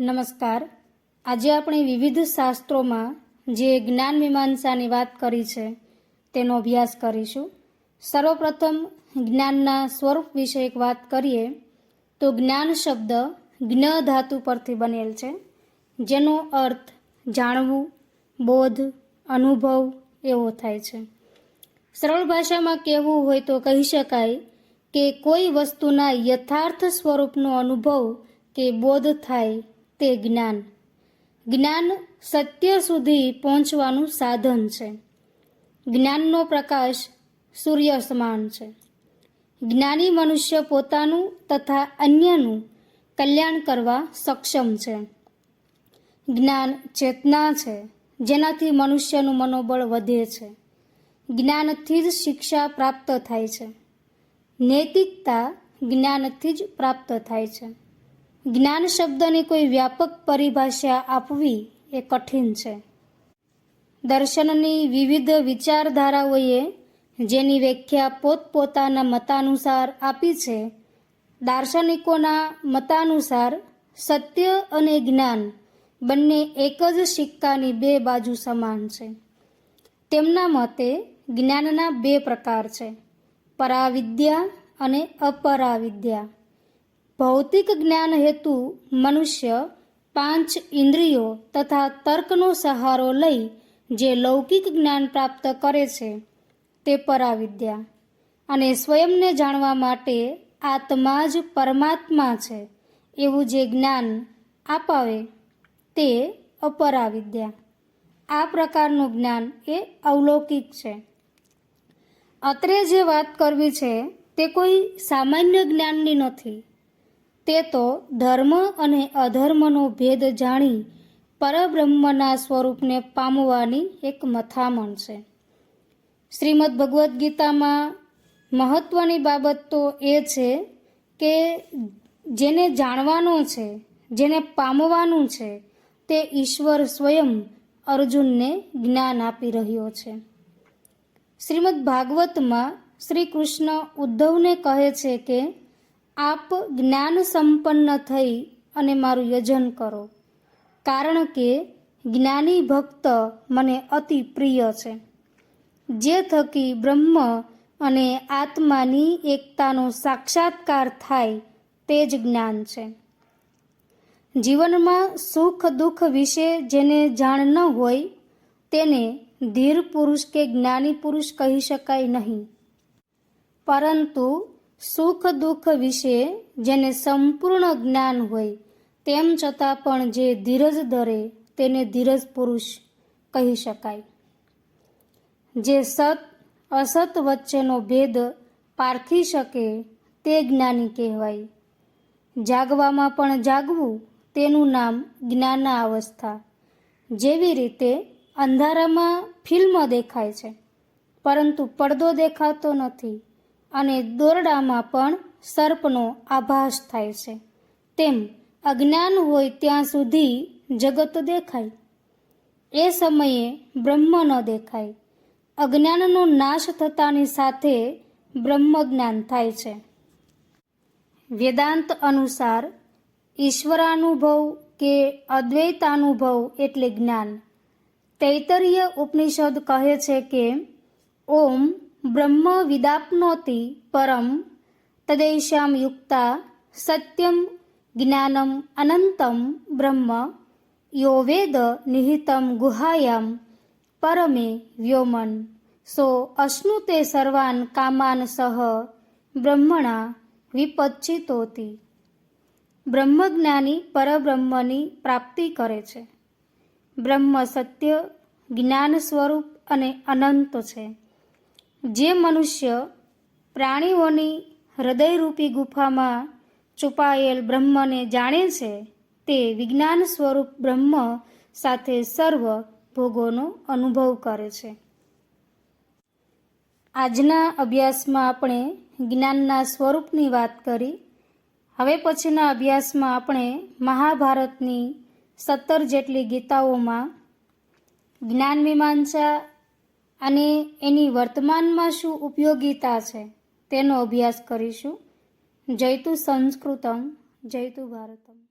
નમસ્કાર. આજે આપણે વિવિધ શાસ્ત્રોમાં જે જ્ઞાન મીમાંસાની વાત કરી છે, તેનો અભ્યાસ કરીશું. સર્વપ્રથમ જ્ઞાનના સ્વરૂપ વિશે એક વાત કરીએ, તો જ્ઞાન શબ્દ જ્ઞ ધાતુ પરથી બનેલ છે, જેનો અર્થ જાણવું, બોધ, અનુભવ એવો થાય છે. સરળ ભાષામાં કહેવું હોય તો કહી શકાય કે કોઈ વસ્તુના યથાર્થ સ્વરૂપનો અનુભવ કે બોધ થાય તે જ્ઞાન. જ્ઞાન સત્ય સુધી પહોંચવાનું સાધન છે. જ્ઞાનનો પ્રકાશ સૂર્ય સમાન છે. જ્ઞાની મનુષ્ય પોતાનું તથા અન્યનું કલ્યાણ કરવા સક્ષમ છે. જ્ઞાન ચેતના છે, જેનાથી મનુષ્યનું મનોબળ વધે છે. જ્ઞાનથી જ શિક્ષા પ્રાપ્ત થાય છે. નૈતિકતા જ્ઞાનથી જ પ્રાપ્ત થાય છે. જ્ઞાન શબ્દની કોઈ વ્યાપક પરિભાષા આપવી એ કઠિન છે. દર્શનની વિવિધ વિચારધારાઓએ જેની વ્યાખ્યા પોતપોતાના મતાનુસાર આપી છે, દાર્શનિકોના મતાનુસાર સત્ય અને જ્ઞાન બંને એક જ સિક્કાની બે બાજુ સમાન છે. તેમના મતે જ્ઞાનના બે પ્રકાર છે, પરાવિદ્યા અને અપરાવિદ્યા. ભૌતિક જ્ઞાન હેતુ મનુષ્ય, પાંચ ઇન્દ્રિયો તથા તર્કનો સહારો લઈ જે લૌકિક જ્ઞાન પ્રાપ્ત કરે છે, તે પરાવિદ્યા. અને સ્વયંને જાણવા માટે આત્મા જ પરમાત્મા છે, એવું જે જ્ઞાન અપાવે તે અપરાવિદ્યા. આ પ્રકારનું જ્ઞાન એ અવલૌકિક છે. અત્રે જે વાત કરવી છે, તે કોઈ સામાન્ય જ્ઞાનની નથી. તે તો ધર્મ અને અધર્મનો ભેદ જાણી પરબ્રહ્મના સ્વરૂપને પામવાની એક મથામણ છે. શ્રીમદ ભગવદ્ ગીતામાં મહત્ત્વની બાબત તો એ છે કે જેને જાણવાનો છે, જેને પામવાનું છે, તે ઈશ્વર સ્વયં અર્જુનને જ્ઞાન આપી રહ્યો છે. શ્રીમદ ભાગવતમાં શ્રી કૃષ્ણ ઉદ્ધવને કહે છે કે આપ જ્ઞાન સંપન્ન થઈ અને મારું યજન કરો. કારણ કે જ્ઞાની ભક્ત મને અતિ પ્રિય છે. જે થકી બ્રહ્મ અને આત્માની એકતાનો સાક્ષાત્કાર થાય તે જ જ્ઞાન છે. જીવનમાં સુખ દુઃખ વિશે જેને જાણ ન હોય, તેને ધીર પુરુષ કે જ્ઞાની પુરુષ કહી શકાય નહીં. પરંતુ સુખ દુઃખ વિશે જેને સંપૂર્ણ જ્ઞાન હોય, તેમ છતાં પણ જે ધીરજ ધરે, તેને ધીરજ પુરુષ કહી શકાય. જે સત, અસત વચ્ચેનો ભેદ પારખી શકે, તે જ્ઞાની કહેવાય. જાગવામાં પણ જાગવું, તેનું નામ જ્ઞાના અવસ્થા. જેવી રીતે અંધારામાં ફિલ્મ દેખાય છે, પરંતુ પડદો દેખાતો નથી. અને દોરડામાં પણ સર્પનો આભાસ થાય છે. તેમ અજ્ઞાન હોય ત્યાં સુધી જગત દેખાય. એ સમયે બ્રહ્મ ન દેખાય. અજ્ઞાનનો નાશ થતાની સાથે બ્રહ્મ જ્ઞાન થાય છે. વેદાંત અનુસાર ઈશ્વરાનુભવ કે અદ્વૈતાનુભવ એટલે જ્ઞાન. તૈતરીય ઉપનિષદ કહે છે કે, ઓમ બ્રહ્મ વિદાપ્નોતિ પરમ તદેશામ યુક્તા સત્યમ જ્ઞાનમ અનંતમ બ્રહ્મ યો વેદ નિહિતમ ગુહાયામ પરમે વ્યોમન. સો અશ્નુતે સર્વાન કામાન સહ બ્રહ્મણા વિપચ્છિતોતી. બ્રહ્મજ્ઞાની પરબ્રહ્મની પ્રાપ્તિ કરે છે. બ્રહ્મ સત્ય, જ્ઞાન સ્વરૂપ અને અનંત છે. જે મનુષ્ય પ્રાણીઓની હૃદયરૂપી ગુફામાં છુપાયેલ બ્રહ્મને જાણે છે, તે વિજ્ઞાન સ્વરૂપ બ્રહ્મ સાથે સર્વ ભોગોનો અનુભવ કરે છે. આજના અભ્યાસમાં આપણે જ્ઞાનના સ્વરૂપની વાત કરી. હવે પછીના અભ્યાસમાં આપણે મહાભારતની સત્તર જેટલી ગીતાઓમાં જ્ઞાન મીમાંસા અને એની વર્તમાનમાં શું ઉપયોગિતા છે તેનો અભ્યાસ કરીશું. જયતુ સંસ્કૃતમ જયતુ ભારતમ.